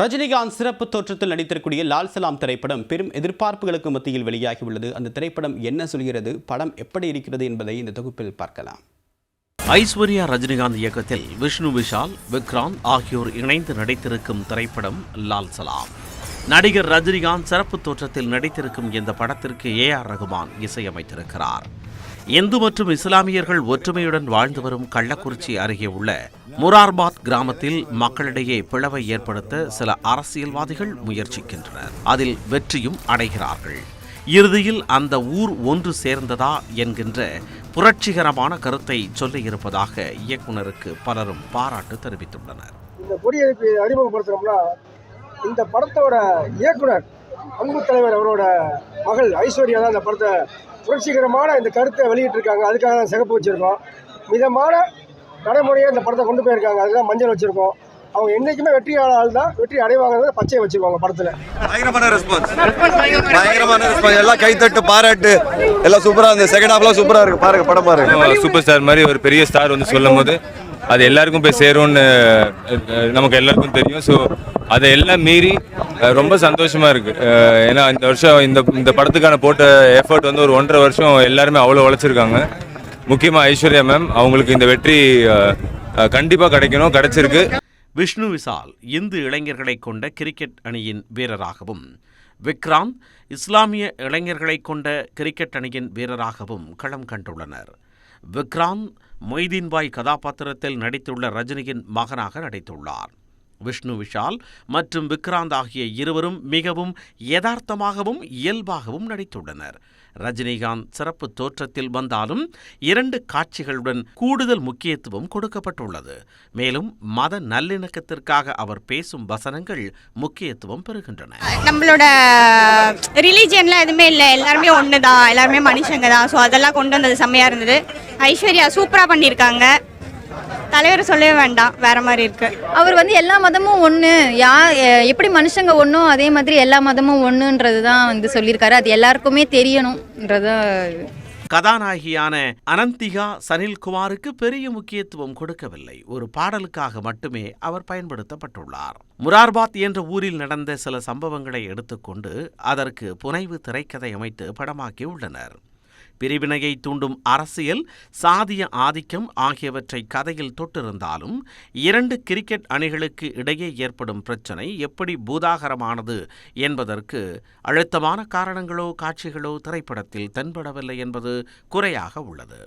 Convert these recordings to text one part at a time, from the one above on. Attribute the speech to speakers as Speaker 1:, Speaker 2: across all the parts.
Speaker 1: ரஜினிகாந்த் சிறப்பு தோற்றத்தில் நடித்திருக்கூடிய லால் சலாம் திரைப்படம் பெரும் எதிர்பார்ப்புகளுக்கு மத்தியில் வெளியாகியுள்ளது. அந்த திரைப்படம் என்ன சொல்கிறது? படம் எப்படி இருக்கிறது என்பதை இந்த தொகுப்பில் பார்க்கலாம்.
Speaker 2: ஐஸ்வர்யா ரஜினிகாந்த் இயக்கத்தில் விஷ்ணு விஷால் விக்ராந்த் ஆகியோர் இணைந்து நடித்திருக்கும் திரைப்படம் லால் சலாம். நடிகர் ரஜினிகாந்த் சிறப்பு தோற்றத்தில் நடித்திருக்கும் இந்த படத்திற்கு ஏ ஆர் ரகுமான் இசையமைத்திருக்கிறார். இந்து மற்றும் இஸ்லாமியர்கள் ஒற்றுமையுடன் வாழ்ந்து வரும் கள்ளக்குறிச்சி அருகே உள்ள முரார்பாத் கிராமத்தில் மக்களிடையே பிளவை ஏற்படுத்த சில அரசியல்வாதிகள் முயற்சிக்கின்றனர். அதில் வெற்றியும் அடைகிறார்கள். இறுதியில் அந்த ஊர் ஒன்று சேர்ந்ததா என்கின்ற புரட்சிகரமான கருத்தை சொல்லியிருப்பதாக இயக்குனருக்கு பலரும் பாராட்டு தெரிவித்துள்ளனர்.
Speaker 3: இந்த இந்த படத்தோட இயக்குனர் அன்பு தலைவர் அவரோட மகள் ஐஸ்வர்யா தான் இந்த படத்தை புரட்சிகரமான இந்த கருத்தை வெளியிட்டிருக்காங்க. அதுக்காக தான் சிகப்பு வச்சுருக்கோம். மிதமான நடைமுறையை இந்த படத்தை கொண்டு போயிருக்காங்க. அதுதான் மஞ்சள் வச்சுருக்கோம். அவங்க என்றைக்குமே வெற்றியாளர் தான். வெற்றி அடைவாங்க பச்சை வச்சுருவாங்க படத்தில்.
Speaker 4: பயங்கரமான ரெஸ்பான்ஸ் பயங்கரமான ரெஸ்பான்ஸ் எல்லாம் கைத்தட்டு பாராட்டு. எல்லாம் சூப்பரா இந்த செகண்ட் ஹாஃப்லாம் சூப்பரா இருக்கு. பாருங்க படம் பாருங்க.
Speaker 5: சூப்பர் ஸ்டார் மாதிரி ஒரு பெரிய ஸ்டார் வந்து சொல்லும் போது அது எல்லாருக்கும் போய் சேரும்னு நமக்கு எல்லாருக்கும் தெரியும். ஸோ அதை எல்லாம் மீறி ரொம்ப சந்தோஷமாக இருக்குது ஏன்னா இந்த வருஷம் இந்த இந்த படத்துக்கான போட்ட எஃபர்ட் வந்து ஒரு ஒன்றரை வருஷம் எல்லாருமே அவ்வளோ உழைச்சிருக்காங்க. முக்கியமாக ஐஸ்வர்யா மேம் அவங்களுக்கு இந்த வெற்றி கண்டிப்பாக கிடைக்கணும் கிடைச்சிருக்கு.
Speaker 2: விஷ்ணு விசால் இந்து இளைஞர்களை கொண்ட கிரிக்கெட் அணியின் வீரராகவும் விக்ராந்த் இஸ்லாமிய இளைஞர்களை கொண்ட கிரிக்கெட் அணியின் வீரராகவும் களம் கண்டுள்ளனர். விக்ராந்த் மொய்தீன்பாய் கதாபாத்திரத்தில் நடித்துள்ள ரஜினியின் மகனாக நடித்துள்ளார். விஷ்ணு விஷால் மற்றும் விக்ராந்த் ஆகிய இருவரும் மிகவும் யதார்த்தமாகவும் இயல்பாகவும் நடித்துள்ளனர். ரஜினிகாந்த் சிறப்பு தோற்றத்தில் வந்தாலும் இரண்டு காட்சிகளுடன் கூடுதல் முக்கியத்துவம் கொடுக்கப்பட்டுள்ளது. மேலும் மத நல்லிணக்கத்திற்காக அவர் பேசும் வசனங்கள் முக்கியத்துவம் பெறுகின்றன.
Speaker 6: நம்மளோட ரிலீஜியன்லாம் எதுவுமே இல்லை. எல்லாருமே ஒன்று தான் எல்லாருமே மனுஷங்க தான் ஸோ அதெல்லாம் கொண்டு வந்தது செம்மையாக இருந்தது. ஐஸ்வர்யா சூப்பராக பண்ணியிருக்காங்க. தலைவர் சொல்லவே வேண்டாம். வேற மாதிரி இருக்கு.
Speaker 7: அவர் வந்து எல்லா மதமும் ஒன்று யா எப்படி மனுஷங்க ஒன்றும் அதே மாதிரி எல்லா மதமும் ஒன்றுன்றது தான் வந்து சொல்லியிருக்காரு. அது எல்லாருக்குமே தெரியணுன்றது
Speaker 2: கதாநாயகியான அனந்திகா சனில்குமாருக்கு பெரிய முக்கியத்துவம் கொடுக்கவில்லை. ஒரு பாடலுக்காக மட்டுமே அவர் பயன்படுத்தப்பட்டுள்ளார். முரார்பாத் என்ற ஊரில் நடந்த சில சம்பவங்களை எடுத்துக்கொண்டு அதற்கு புனைவு திரைக்கதை அமைத்து படமாக்கி உள்ளனர். பிரிவினையை தூண்டும் அரசியல் சாதிய ஆதிக்கம் ஆகியவற்றை கதையில் தொட்டிருந்தாலும் இரண்டு கிரிக்கெட் அணிகளுக்கு இடையே ஏற்படும் பிரச்சனை எப்படி பூதாகரமானது என்பதற்கு அழுத்தமான காரணங்களோ காட்சிகளோ திரைப்படத்தில் தென்படவில்லை என்பது குறையாக உள்ளது.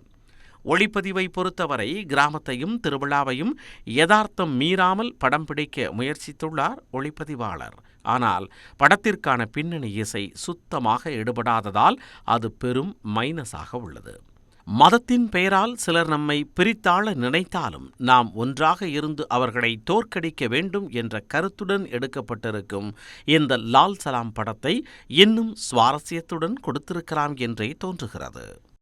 Speaker 2: ஒளிப்பதிவை பொறுத்தவரை கிராமத்தையும் திருவிழாவையும் யதார்த்தம் மீறாமல் படம் பிடிக்க முயற்சித்துள்ளார் ஒளிப்பதிவாளர். ஆனால் படத்திற்கான பின்னணி இசை சுத்தமாக எடுபடாததால் அது பெரும் மைனஸாக உள்ளது. மதத்தின் பெயரால் சிலர் நம்மை பிரித்தாள நினைத்தாலும் நாம் ஒன்றாக இருந்து அவர்களை தோற்கடிக்க வேண்டும் என்ற கருத்துடன் எடுக்கப்பட்டிருக்கும் இந்த லால் சலாம் படத்தை இன்னும் சுவாரஸ்யத்துடன் கொடுத்திருக்கலாம் என்றே தோன்றுகிறது.